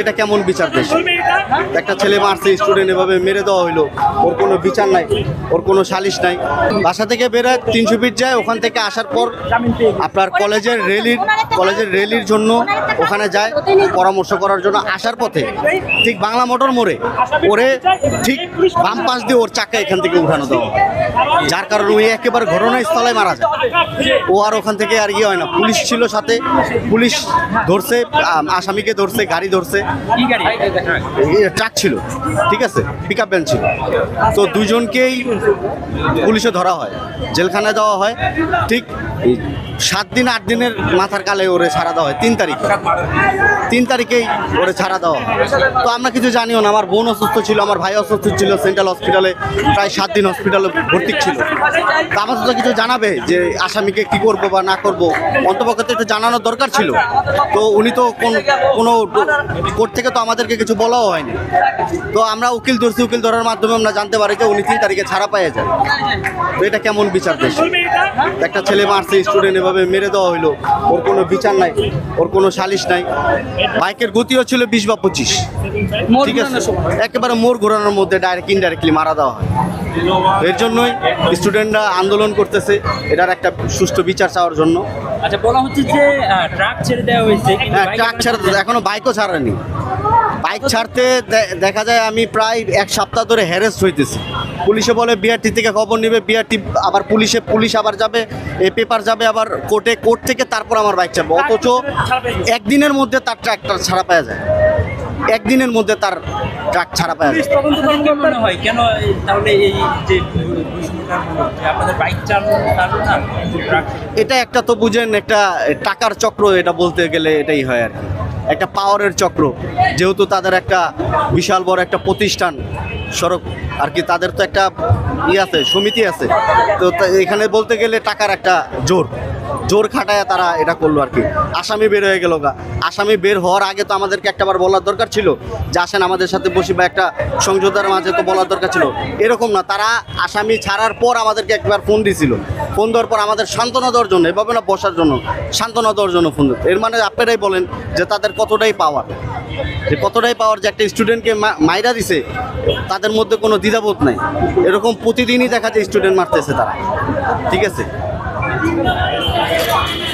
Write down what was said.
এটা কেমন বিচার দেশ? একটা ছেলে মারছে স্টুডেন্ট এভাবে মেরে দেওয়া হইল। ওর কোনো বিচার নাই, ওর কোনো সালিশ নাই। বাসা থেকে বেরোয় তিনশো ফিট যায়, ওখান থেকে আসার পর আপনার কলেজের রেলির কলেজের রেলির জন্য ওখানে যায়, পরামর্শ করার জন্য আসার পথে ঠিক বাংলা মোটর মোড়ে ওরে ঠিক বাম পাশ দিয়ে ওর চাকা এখান থেকে উঠানো দেওয়া যার কারণে ওই একেবারে ঘটনাস্থলে মারা যায়। ও আর ওখান থেকে আর ইয়ে হয় না। পুলিশ ছিল সাথে, পুলিশ ধরছে আসামিকে ধরছে, গাড়ি ধরছে গাড়ি? ট্রাক ছিল ঠিক আছে? পিক আপ ভ্যান ছিল। তো দুজনকেই পুলিশে ধরা হয় জেলখানায় দেওয়া হয়। ঠিক সাত দিন, আট দিনের মাথার কালে ওরে ছাড়া দেওয়া হয়, তিন তারিখ। তিন তারিখেই ওরে ছাড়া দেওয়া তো আমরা কিছু জানিও না, আমার বোন অসুস্থ ছিল, আমার ভাই অসুস্থ ছিল, সেন্ট্রাল হসপিটালে প্রায় সাত দিন হসপিটালে ভর্তি ছিল। তো আমার তো কিছু জানাবে যে আসামিকে কি করব বা না করব? অন্তপক্ষে তো একটু জানানোর দরকার ছিল। তো উনি তো কোন, কোনো কোর্ট থেকে তো আমাদেরকে কিছু বলাও হয়নি। তো আমরা উকিল ধরছি, উকিল ধরার মাধ্যমে আমরা জানতে পারি যে উনি তিন তারিখে ছাড়া পেয়ে যায়। তো এটা কেমন বিচার দেশ? একটা ছেলে মারছে স্টুডেন্ট এভাবে মেরে দেওয়া হইল ওর কোনো বিচার নাই ওর কোনো সালিশ নাই। বাইকের গতিও ছিল বিশ বা পঁচিশ। ঠিক আছে? একেবারে মোর ঘোরানোর মধ্যে ডাইরেক্ট ইনডাইরেক্টলি মারা দেওয়া হয়। এর জন্যই স্টুডেন্টরা আন্দোলন করতেছে এটার একটা সুষ্ঠু বিচার চাওয়ার জন্য। আচ্ছা বলা হচ্ছে যে ট্রাক ছেড়ে দেওয়া হয়েছে হ্যাঁ ট্রাক ছাড়া এখনও বাইকও ছাড়েনি। বাইক ছাড়তে দেখা যায় আমি প্রায় এক সপ্তাহ ধরে হ্যারেস হইতেছি। পুলিশে বলে বিআরটি থেকে খবর নেবে বিআরটি আবার পুলিশে, পুলিশ আবার যাবে, এ পেপার যাবে আবার কোর্টে কোর্ট থেকে তারপর আমার বাইক চাপবে অথচ একদিনের মধ্যে তার ট্রাকটা ছাড়া পাওয়া যায়। একদিনের মধ্যে তার ট্রাক ছাড়া পাওয়া যায়। কেন এটা একটা তো বুঝেন, একটা টাকার চক্র, এটা বলতে গেলে এটাই হয় আর কি। একটা পাওয়ারের চক্র, যেহেতু তাদের একটা বিশাল বড় একটা প্রতিষ্ঠান সড়ক, আর কি তাদের তো একটা ই আছে, সমিতি আছে। তো তা- এখানে বলতে গেলে টাকার একটা জোর। জোর খাটায় তারা এটা করল আর কি। আসামি বের হয়ে গেল গা। আসামি বের হওয়ার আগে তো আমাদেরকে একটাবার বলার দরকার ছিল যে আসেন আমাদের সাথে বসি বা একটা সংযোগের মাঝে তো বলার দরকার ছিল। এরকম না, তারা আসামি ছাড়ার পর আমাদেরকে একবার ফোন দিছিল। ফোন দেওয়ার পর আমাদের সান্ত্বনা দেওয়ার জন্য, এভাবে না বসার জন্য, সান্ত্বনা দেওয়ার জন্য ফোন দিত। এর মানে আপনারাই বলেন যে তাদের কতটাই পাওয়ার যে কতটাই পাওয়ার যে একটা স্টুডেন্টকে মাইরা দিছে, তাদের মধ্যে কোনো দ্বিধাবোধ নাই। এরকম প্রতিদিনই দেখা যায় স্টুডেন্ট মারতেছে তারা। ঠিক আছে? 你们不要说话。